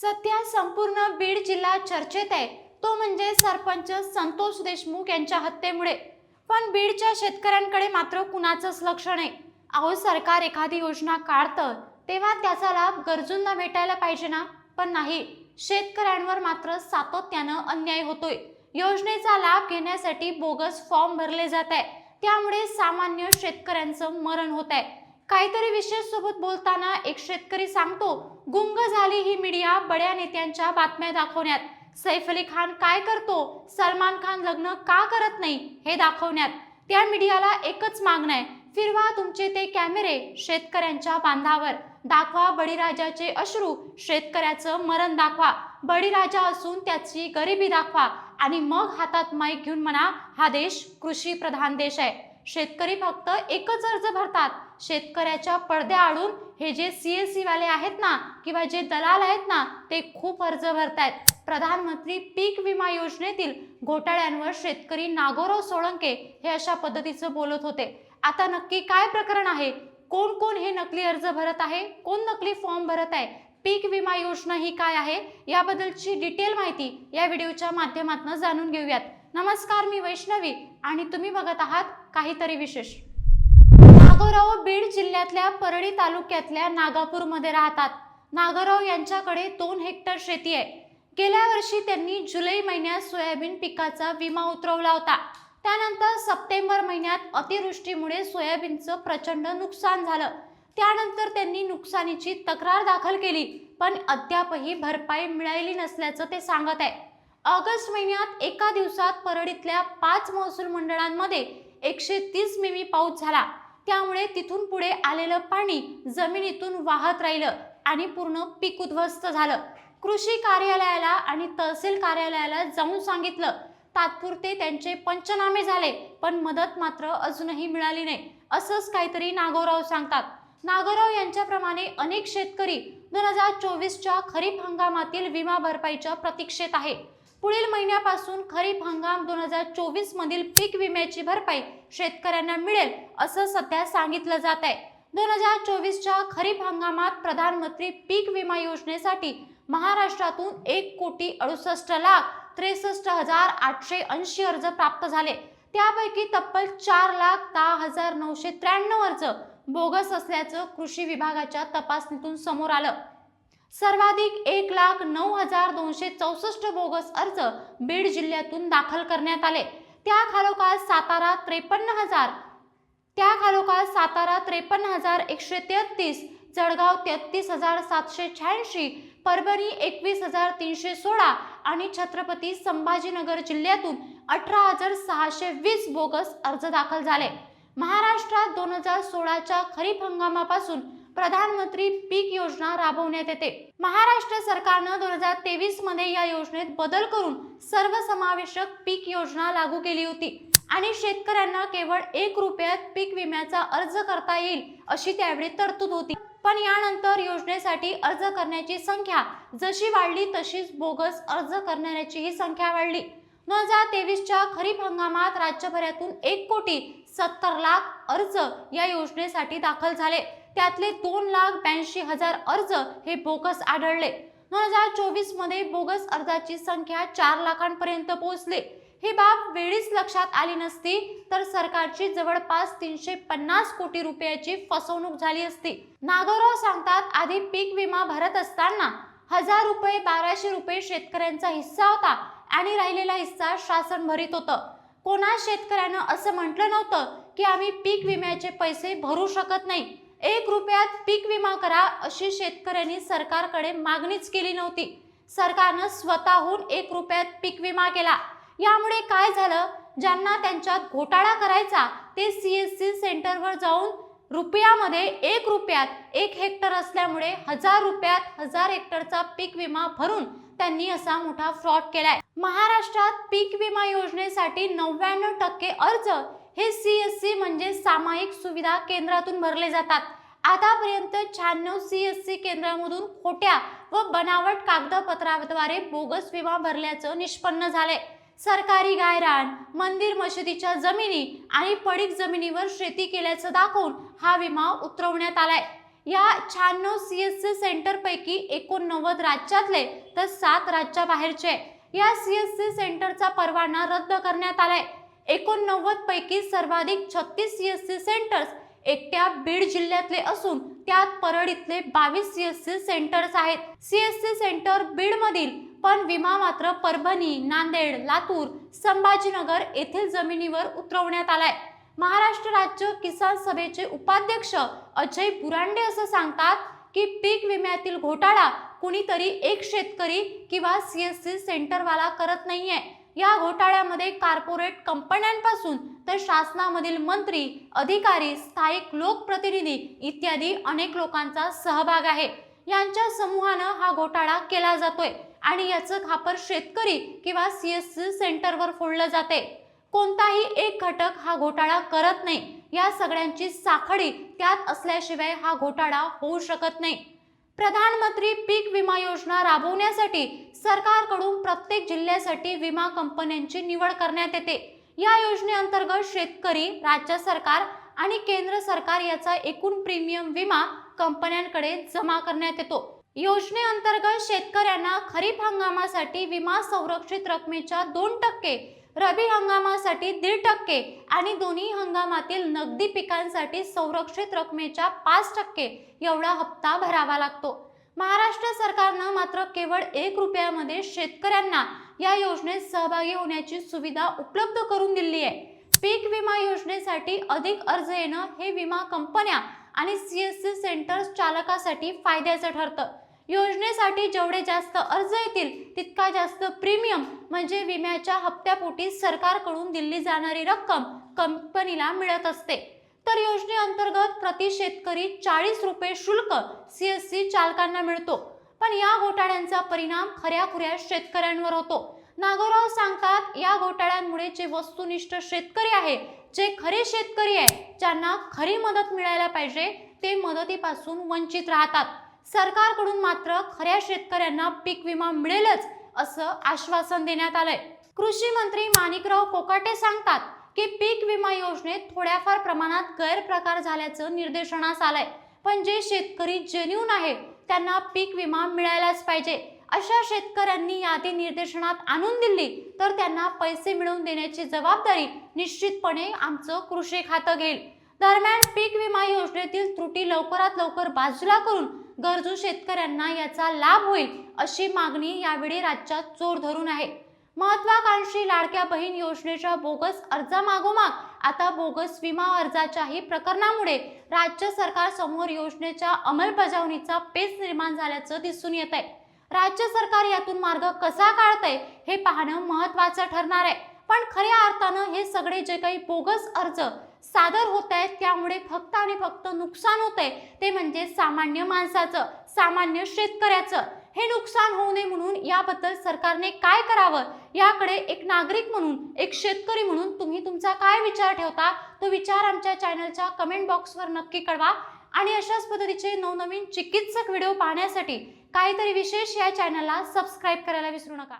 सध्या संपूर्ण बीड जिल्हा चर्चेत आहे. तो म्हणजे सरपंच संतोष देशमुख यांच्या हत्येमुळे. पण बीडच्या शेतकऱ्यांकडे मात्र कुणाचंच लक्ष नाही. अहो सरकार एखादी योजना काढतं तेव्हा त्याचा लाभ गरजूंना भेटायला पाहिजे ना? पण नाही. शेतकऱ्यांवर मात्र सातत्यानं अन्याय होतोय. योजनेचा लाभ घेण्यासाठी बोगस फॉर्म भरले जात आहे. त्यामुळे सामान्य शेतकऱ्यांचं मरण होत आहे. काहीतरी विशेष सोबत बोलताना एक शेतकरी सांगतो गुंग झाली ही मीडिया बड्या नेत्यांच्या बातम्या दाखवण्यात. सैफ अली खान काय करतो? सलमान खान लग्न का करत नाही? हे दाखवण्यात. त्या मीडियाला एकच मागणं आहे फिरवा तुमचे ते कॅमेरे शेतकऱ्यांच्या बांधावर. दाखवा बळीराजाचे अश्रू शेतकऱ्याचं मरण दाखवा. बळीराजा असून त्याची गरिबी दाखवा आणि मग हातात माईक घेऊन म्हणा हा देश कृषी प्रधान देश आहे. शेतकरी फक्त एकच अर्ज भरतात. शेतकऱ्याच्या पडद्या आडून हे जे सी एस सी वाले आहेत ना किंवा जे दलाल आहेत ना ते खूप अर्ज भरतायत. प्रधानमंत्री पीक विमा योजनेतील घोटाळ्यांवर शेतकरी नागोराव सोळंके हे अशा पद्धतीचं बोलत होते. आता नक्की काय प्रकरण आहे? कोण कोण हे नकली अर्ज भरत आहे? कोण नकली फॉर्म भरत आहे? पीक विमा योजना ही काय आहे? याबद्दलची डिटेल माहिती या व्हिडिओच्या माध्यमातून जाणून घेऊयात. नमस्कार मी वैष्णवी आणि तुम्ही बघत आहात काहीतरी विशेष. नागोराव बीड जिल्ह्यातल्या परळी तालुक्यातल्या नागापूरमध्ये राहतात. नागोराव यांच्याकडे दोन हेक्टर शेती आहे. गेल्या वर्षी त्यांनी जुलै महिन्यात सोयाबीन पिकाचा विमा उतरवला होता. त्यानंतर सप्टेंबर महिन्यात अतिवृष्टीमुळे सोयाबीनचं प्रचंड नुकसान झालं. त्यानंतर त्यांनी नुकसानीची तक्रार दाखल केली पण अद्यापही भरपाई मिळालेली नसल्याचं ते सांगत आहे. ऑगस्ट महिन्यात एका दिवसात परळीतल्या पाच महसूल मंडळांमध्ये एकशे तीस मिमी पाऊस झाला. त्यामुळे तिथून पुढे आलेलं पाणी जमिनीतून वाहत राहिलं आणि पूर्ण पीक उद्ध्वस्त झालं. कृषी कार्यालयाला आणि तहसील कार्यालयाला जाऊन सांगितलं. तात्पुरते त्यांचे पंचनामे झाले पण मदत मात्र अजूनही मिळाली नाही असंच काहीतरी नागोराव सांगतात. नागोराव यांच्याप्रमाणे अनेक शेतकरी दोन हजार चोवीसच्या खरीप हंगामातील विमा भरपाईच्या प्रतीक्षेत आहे. पुढील महिन्यापासून खरीप हंगाम दोन हजार चोवीस मधील पीक विम्याची भरपाई शेतकऱ्यांना मिळेल असं सध्या सांगितलं जात आहे. दोन हजार चोवीसच्या खरीप हंगामात प्रधानमंत्री पीक विमा योजनेसाठी महाराष्ट्रातून एक कोटी अडुसष्ट लाख त्रेसष्ट हजार आठशे ऐंशी अर्ज प्राप्त झाले. त्यापैकी तब्बल चार लाख दहा हजार नऊशे त्र्याण्णव अर्ज बोगस असल्याचं कृषी विभागाच्या तपासणीतून समोर आलं. सर्वाधिक एक लाख नऊ हजार दोनशे चौसष्ट बोगस अर्ज बीड जिल्ह्यातून दाखल करण्यात आले. त्या खालोखाल सातारा त्रेपन्न हजार त्या खालोखाल सातारा त्रेपन्न हजार एकशे तेहतीस जळगाव तेहतीस हजार सातशे शहाऐंशी परभणी एकवीस हजार तीनशे सोळा आणि छत्रपती संभाजीनगर जिल्ह्यातून अठरा हजार सहाशे वीस बोगस अर्ज दाखल झाले. महाराष्ट्रात दोन हजार सोळाच्या खरीप हंगामापासून प्रधानमंत्री पीक योजना राबवण्यात येते. महाराष्ट्र सरकारनं दोन हजार तेवीसमध्ये या योजनेत बदल करून सर्वसमावेशक पीक योजना लागू केली होती. आणि शेतकऱ्यांना केवळ एक रुपयात पीक विम्याचा अर्ज करता येईल अशी त्यावेळी तरतूद होती. पण यानंतर योजनेसाठी अर्ज करण्याची संख्या जशी वाढली तशीच बोगस अर्ज करणाऱ्याचीही संख्या वाढली. दोन हजार तेवीसच्या खरीप हंगामात राज्यभरातून एक कोटी सत्तर लाख अर्ज या योजनेसाठी दाखल झाले. त्यातले दोन लाख ब्याऐंशी हजार अर्ज हे बोगस आढळले. दोन हजार चोवीसमध्ये बोगस अर्जाची संख्या चार लाखांपर्यंत पोहोचले. ही बाब वेळीच लक्षात आली नसती तर सरकारची जवळपास तीनशे पन्नास कोटी रुपयाची फसवणूक झाली असती. नागोराव सांगतात आधी पीक विमा भरत असताना हजार रुपये बाराशे रुपये शेतकऱ्यांचा हिस्सा होता आणि राहिलेला हिस्सा शासन भरीत होतं. कोणा शेतकऱ्यानं असं म्हटलं नव्हतं की आम्ही पीक विम्याचे पैसे भरू शकत नाही. एक रुपयात पीक विमा करा अशी शेतकऱ्यांनी सरकारकडे मागणीच केली नव्हती. सरकारनं स्वतःहून एक रुपयात पीक विमा केला. यामुळे काय झालं? ज्यांना त्यांच्यात घोटाळा करायचा ते सी एस सी सेंटरवर जाऊन रुपयामध्ये एक रुपयात एक हेक्टर असल्यामुळे हजार रुपयात हजार हेक्टरचा पीक विमा भरून त्यांनी असा मोठा फ्रॉड केलाय. महाराष्ट्रात पीक विमा योजनेसाठी नव्याण्णव टक्के अर्ज हे सी एस सी म्हणजे सामायिक सुविधा केंद्रातून भरले जातात. आतापर्यंत शहाण्णव सी एस सी केंद्रामधून खोट्या व बनावट कागदपत्राद्वारे बोगस विमा भरल्याचं निष्पन्न झालंय. सरकारी गायरान मंदिर मशिदीच्या जमिनी आणि पडीक जमिनीवर शेती केल्याचं दाखवून हा विमा उतरवण्यात आलाय. या शहाण्णव सी एस सी सेंटरपैकी एकोणनव्वद राज्यातले तर सात राज्याबाहेरचे. या सी एस सी सेंटरचा परवाना रद्द करण्यात आलाय. एकोणनव्वद पैकी सर्वाधिक छत्तीस सी एस सी सेंटर्स एकट्या बीड जिल्ह्यातले असून त्यात परळ इथले बावीस सी एस सी सेंटर्स आहेत. C S C centre Beed मधील पण विमा मात्र परभणी नांदेड लातूर संभाजीनगर येथील जमिनीवर उतरवण्यात आलाय. महाराष्ट्र राज्य किसान सभेचे उपाध्यक्ष अजय बुरांडे असं सांगतात की पीक विम्यातील घोटाळा कुणीतरी एक शेतकरी किंवा सी एस सी सेंटरवाला करत नाहीये. या घोटाळ्यामध्ये कार्पोरेट कंपन्यांपासून तर शासनामधील मंत्री अधिकारी स्थायिक लोकप्रतिनिधी इत्यादी अनेक लोकांचा सहभाग आहे. यांच्या समूहानं हा घोटाळा केला जातोय आणि याचं खापर शेतकरी किंवा सी एस सी सेंटरवर फोडलं जाते कोणताही एक घटक हा घोटाळा करत नाही. या सगळ्यांची साखळी त्यात असल्याशिवाय हा घोटाळा होऊ शकत नाही. प्रधानमंत्री पीक विमा योजना राबवण्यासाठी सरकारकडून प्रत्येक जिल्ह्यासाठी विमा कंपन्यांची निवड करण्यात येते. या योजनेअंतर्गत शेतकरी राज्य सरकार आणि केंद्र सरकार याचा एकूण प्रीमियम विमा कंपन्यांकडे जमा करण्यात येतो. योजनेअंतर्गत शेतकऱ्यांना खरीप हंगामासाठी विमा संरक्षित रकमेच्या दोन टक्के रबी हंगामासाठी दीड टक्के आणि दोन्ही हंगामातील नगदी पिकांसाठी संरक्षित रकमेच्या पाच टक्के एवढा हप्ता भरावा लागतो. महाराष्ट्र सरकारनं मात्र केवळ एक रुपयामध्ये शेतकऱ्यांना या योजनेत सहभागी होण्याची सुविधा उपलब्ध करून दिली आहे. पीक विमा योजनेसाठी अधिक अर्ज येणं हे विमा कंपन्या आणि सी एस सी सेंटर्स चालकासाठी फायद्याचं ठरतं. योजनेसाठी जेवढे जास्त अर्ज येतील तितका जास्त प्रीमियम म्हणजे विम्याच्या हप्त्यापोटी सरकारकडून दिली जाणारी रक्कम कंपनीला मिळत असते. तर योजनेअंतर्गत प्रति शेतकरी चाळीस रुपये शुल्क सी एस सी चालकांना मिळतो. पण या घोटाळ्यांचा परिणाम खऱ्याखुऱ्या शेतकऱ्यांवर होतो. नागोराव सांगतात या घोटाळ्यांमुळे जे वस्तुनिष्ठ शेतकरी आहे जे खरे शेतकरी आहे ज्यांना खरी मदत मिळायला पाहिजे ते मदतीपासून वंचित राहतात. सरकारकडून मात्र खऱ्या शेतकऱ्यांना पीक विमा मिळेलच असं आश्वासन देण्यात आलंय. कृषी मंत्री माणिकराव कोकाटे सांगतात की पीक विमा योजनेत थोड्याफार प्रमाणात गैरप्रकार झाल्याचं निर्देशनास आलंय. पण जे शेतकरी जेन्यून आहे त्यांना पीक विमा मिळायलाच पाहिजे. अशा शेतकऱ्यांनी यादी निर्देशनात आणून दिली तर त्यांना पैसे मिळवून देण्याची जबाबदारी निश्चितपणे आमचं कृषी खातं घेईल. दरम्यान पीक विमा योजनेतील त्रुटी लवकरात लवकर बाजूला करून गरजू शेतकऱ्यांना याचा लाभ होईल अशी मागणी यावेळी राज्यात जोर धरून आहे. महत्वाकांक्षी लाडक्या बहीण योजनेच्या बोगस अर्जामागोमाग आता बोगस विमा अर्जाच्याही प्रकरणामुळे राज्य सरकार समोर योजनेच्या अंमलबजावणीचा पेच निर्माण झाल्याचं दिसून येत आहे. राज्य सरकार यातून मार्ग कसा काढतंय हे पाहणं महत्वाचं ठरणार आहे. पण खऱ्या अर्थानं हे सगळे जे काही बोगस अर्ज सादर होत आहेत त्यामुळे फक्त आणि फक्त नुकसान होत आहे. ते म्हणजे सामान्य माणसाचं सामान्य शेतकऱ्याचं. हे नुकसान होऊ नये म्हणून याबद्दल सरकारने काय करावं? याकडे एक नागरिक म्हणून एक शेतकरी म्हणून तुम्ही तुमचा काय विचार ठेवता? तो विचार आमच्या चॅनलच्या कमेंट बॉक्सवर नक्की कळवा. आणि अशाच पद्धतीचे नवनवीन चिकित्सक व्हिडिओ पाहण्यासाठी काहीतरी विशेष या चॅनलला सबस्क्राईब करायला विसरू नका.